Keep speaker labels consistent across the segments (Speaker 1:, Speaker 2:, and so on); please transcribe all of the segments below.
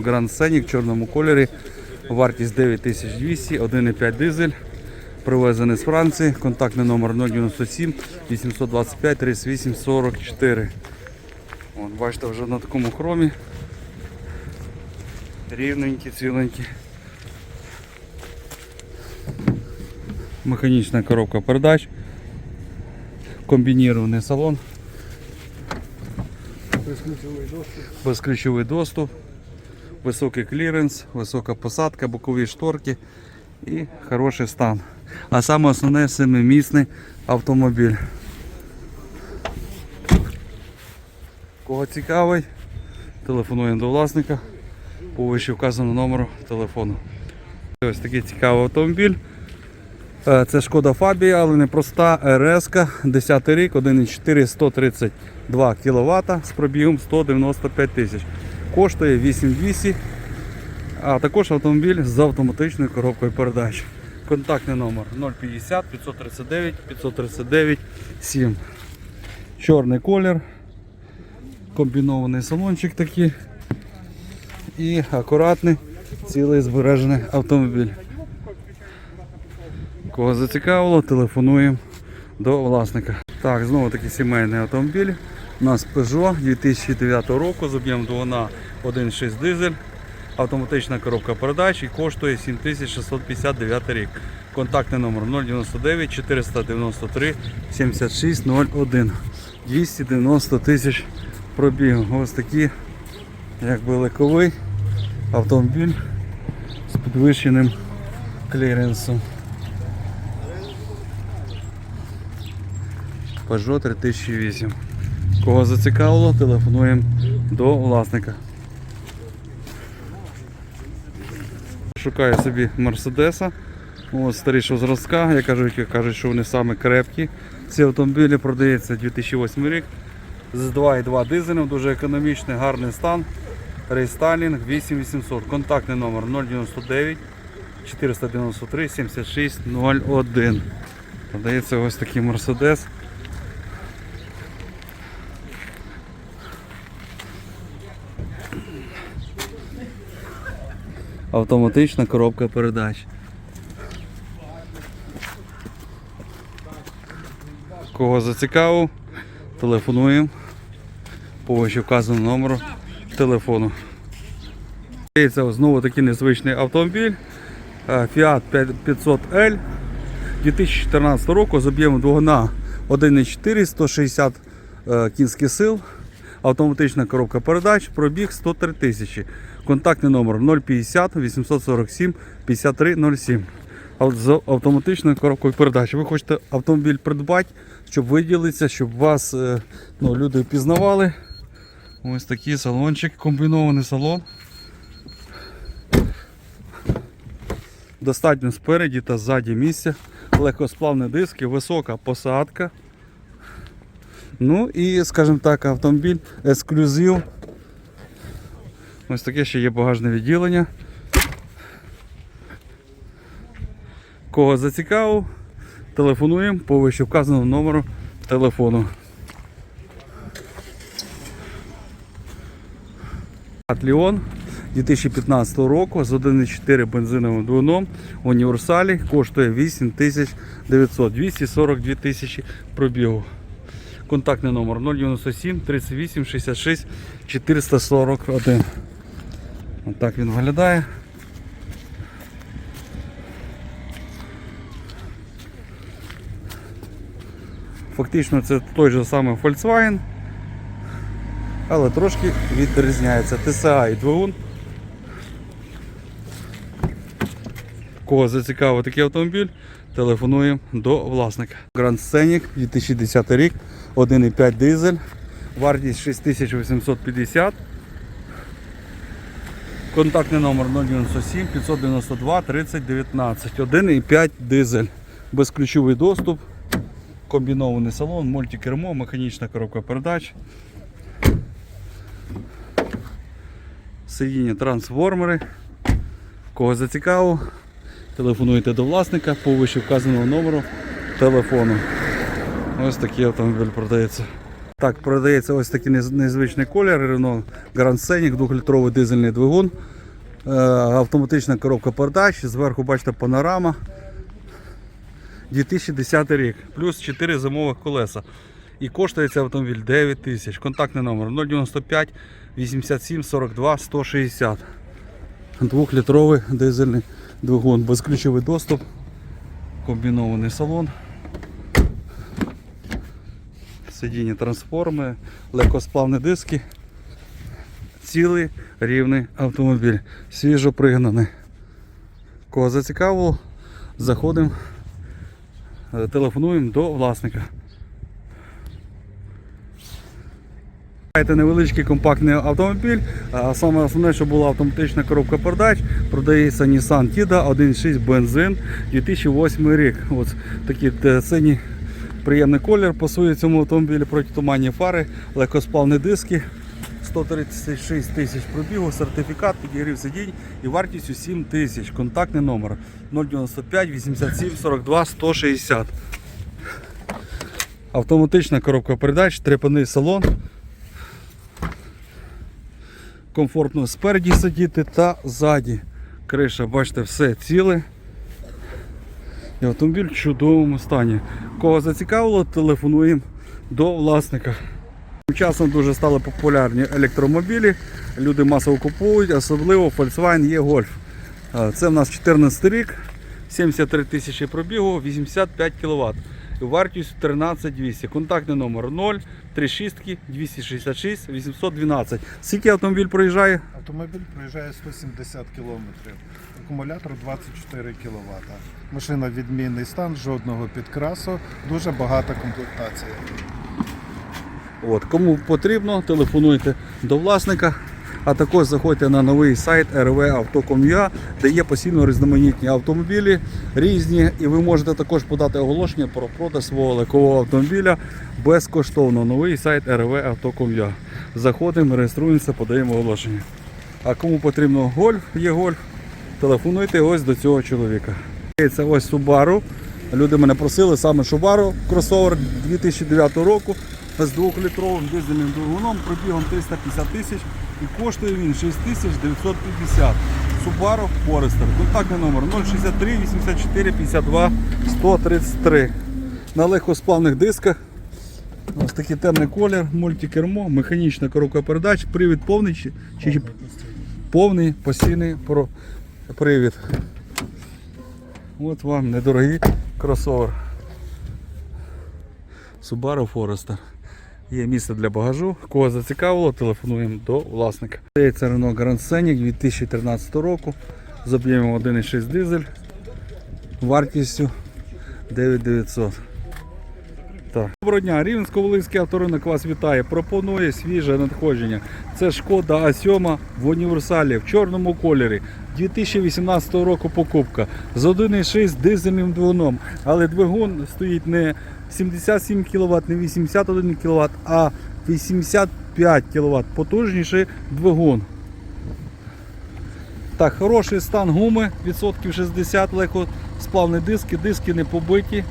Speaker 1: Grand Scenic в чорному кольорі. Вартість 9200, 1,5 дизель. Привезений з Франції. Контактний номер 097 825 38 44. Вон, бачите, вже на такому хромі. Рівненькі, ціленькі. Механічна коробка передач. Комбінірований салон. Безключовий доступ. Високий кліренс, висока посадка, бокові шторки і хороший стан. А саме основне семимісний автомобіль. Кого цікавий, телефонуємо до власника по вище вказаному номеру телефону. Ось такий цікавий автомобіль. Е, Це шкода Фабія, але не проста РС, 10 рік, 1,4, 132 кВт з пробігом 195 тисяч. Коштує 8200, а також автомобіль з автоматичною коробкою передач. Контактний номер 050 539 539 7. Чорний колір, комбінований салончик такий і акуратний, цілий збережений автомобіль. Кого зацікавило, телефонуємо до власника. Так, знову таки сімейний автомобіль. У нас Peugeot 2009 року з об'ємом двигуна 1.6 дизель. Автоматична коробка передач і коштує 7659 рік. Контактний номер 099 493 7601. 290 тисяч пробігу. Ось такий, якби легковий автомобіль з підвищеним кліренсом. Peugeot 3008. Кого зацікавило, телефонуємо до власника. Шукаю собі Мерседеса. Ось старішого зразка. Я кажу, які кажуть, що вони саме крепкі. Ці автомобілі продаються 2008 рік. З 2,2 дизелем, дуже економічний, гарний стан. Рейстайлінг 8800. Контактний номер 099 493 7601. Продається ось такий Мерседес. Автоматична коробка передач. Кого зацікавив, телефонуємо по вище вказаному номеру телефону. Це знову такий незвичний автомобіль е, Fiat 500L 2014 року з об'ємом двигуна 1,4 160 е, кінських сил. Автоматична коробка передач, пробіг 103 тисячі. Контактний номер 050 847 5307. З автоматичною коробкою передач. Ви хочете автомобіль придбати, щоб виділитися, щоб вас е, ну, люди впізнавали. Ось такий салончик, комбінований салон. Достатньо спереді та ззаді місця. Легкосплавні диски, висока посадка. Ну і, скажімо так, автомобіль ексклюзив. Ось таке ще є багажне відділення. Кого зацікавив, телефонуємо по вище вказаному номеру телефону. Леон 2015 року з 1,4 бензиновим двигуном універсалі коштує 8900 242 тисячі пробігу. Контактний номер 097 38 66 441. Отак він виглядає. Фактично це той же самий Volkswagen, але трошки відрізняється. TSA і двигун. Кого зацікавив такий автомобіль, телефонуємо до власника. Grand Scenic 2010 рік, 1,5 дизель, вартість 6850. Контактний номер 097 592 3019. 1,5 дизель. Безключовий доступ, комбінований салон, мультикермо, механічна коробка передач. Сидіння трансформери. Кого зацікавив, телефонуйте до власника по вище вказаного номеру телефону. Ось такий автомобіль продається. Так, продається ось такий незвичний колір Renault Grand Scenic, 2-літровий дизельний двигун, е, автоматична коробка передач, зверху бачите панорама. 2010 рік, плюс 4 зимових колеса. І коштує цей автомобіль 9 тисяч. Контактний номер 095 87 42 160. Двохлітровий дизельний двигун, безключовий доступ, комбінований салон. Сидіння трансформи, легкосплавні диски. Цілий рівний автомобіль. Свіжо пригнаний. Кого зацікавило, заходимо, е, телефонуємо до власника. Маєте невеличкий компактний автомобіль, а саме основне, що була автоматична коробка передач, продається Nissan Tiida 1.6 бензин 2008 рік. Ось такий е, синій приємний колір пасує цьому автомобілі протитуманні фари, легкосплавні диски. 136 тисяч пробігу, сертифікат, підігрів сидінь і вартістю 7 тисяч. Контактний номер 095 87 42 160. Автоматична коробка передач, трепаний салон. Комфортно спереді сидіти та ззаді. Криша, бачите, все ціле. І автомобіль в чудовому стані. Кого зацікавило, телефонуємо до власника. Тим часом дуже стали популярні електромобілі. Люди масово купують, особливо Volkswagen E-Golf. Це в нас 14 рік, 73 тисячі пробігу, 85 кВт. Вартість 13200. Контактний номер 0 36 266 812. Скільки автомобіль проїжджає?
Speaker 2: Автомобіль проїжджає 170 км. Акумулятор 24 кВт. Машина відмінний стан, жодного підкрасу, дуже багата комплектація.
Speaker 1: От, кому потрібно, телефонуйте до власника, а також заходьте на новий сайт rvauto.com.ua, де є постійно різноманітні автомобілі різні, і ви можете також подати оголошення про продаж свого легкового автомобіля безкоштовно. Новий сайт rvauto.com.ua. Заходимо, реєструємося, подаємо оголошення. А кому потрібно гольф, є гольф, телефонуйте ось до цього чоловіка. Це ось Subaru. Люди мене просили саме Subaru кросовер 2009 року з 2-літровим дизельним двигуном, пробігом 350 тисяч і коштує він 6950. Subaru Forester. Контактний номер 063 84 52 133. На легкосплавних дисках. Ось такий темний колір, мультикермо, механічна коробка передач, привід повний чи, чи повний постійний про- привід. От вам недорогий кросовер. Subaru Forester. Є місце для багажу. Кого зацікавило, телефонуємо до власника. Це Renault Grand Scenic 2013 року з об'ємом 1,6 дизель. Вартістю 9900. Так. Доброго дня, Рівненсько-Волинський авторинок вас вітає. Пропонує свіже надходження. Це шкода А7 в універсалі в чорному кольорі. 2018 року покупка з 1,6 дизельним двигуном. Але двигун стоїть не 77 кВт, не 81 кВт, а 85 кВт. Потужніший двигун. Так, хороший стан гуми, відсотків 60, легко сплавні диски, диски не побиті.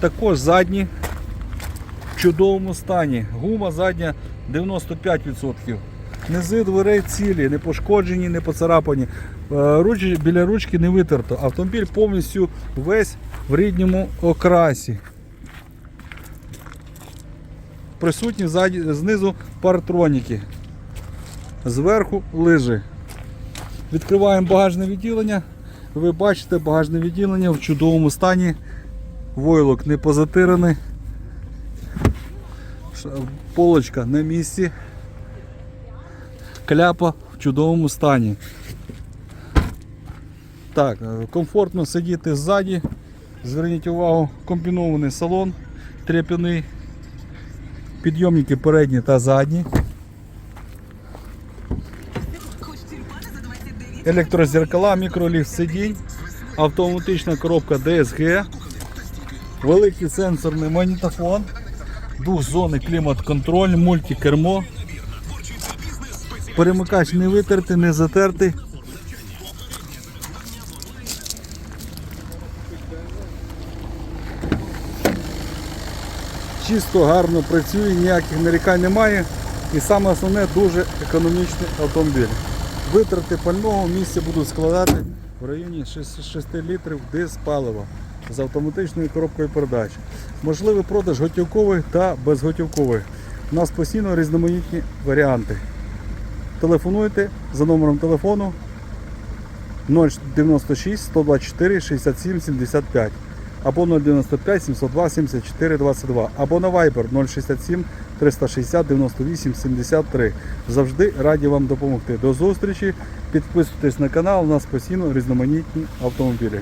Speaker 1: Також задні в чудовому стані. Гума задня 95%. Низи дверей цілі, не пошкоджені, не поцарапані. Е, Руч, біля ручки не витерто. Автомобіль повністю весь в рідному окрасі. Присутні ззаді, знизу партроніки. Зверху лижи. Відкриваємо багажне відділення. Ви бачите багажне відділення в чудовому стані. Войлок не позатираний. Полочка на місці. Кляпа в чудовому стані. Так, е, комфортно сидіти ззаді. Зверніть увагу, комбінований салон треп'яний. Підйомники передні та задні. Електрозеркала, мікроліфт сидінь, автоматична коробка DSG, великий сенсорний магнітофон, двохзонний клімат-контроль, мультикермо. Перемикач не витертий, не затертий. чисто, гарно працює, ніяких нарікань немає. І саме основне дуже економічний автомобіль. Витрати пального в місці будуть складати в районі 6, 6 літрів диспалива з автоматичною коробкою передач. Можливий продаж готівковий та безготівковий. У нас постійно різноманітні варіанти. Телефонуйте за номером телефону 096 124 67 75 або 095 702 74 22 або на Viber 067 360 98 73. Завжди раді вам допомогти. До зустрічі. Підписуйтесь на канал, у нас постійно різноманітні автомобілі.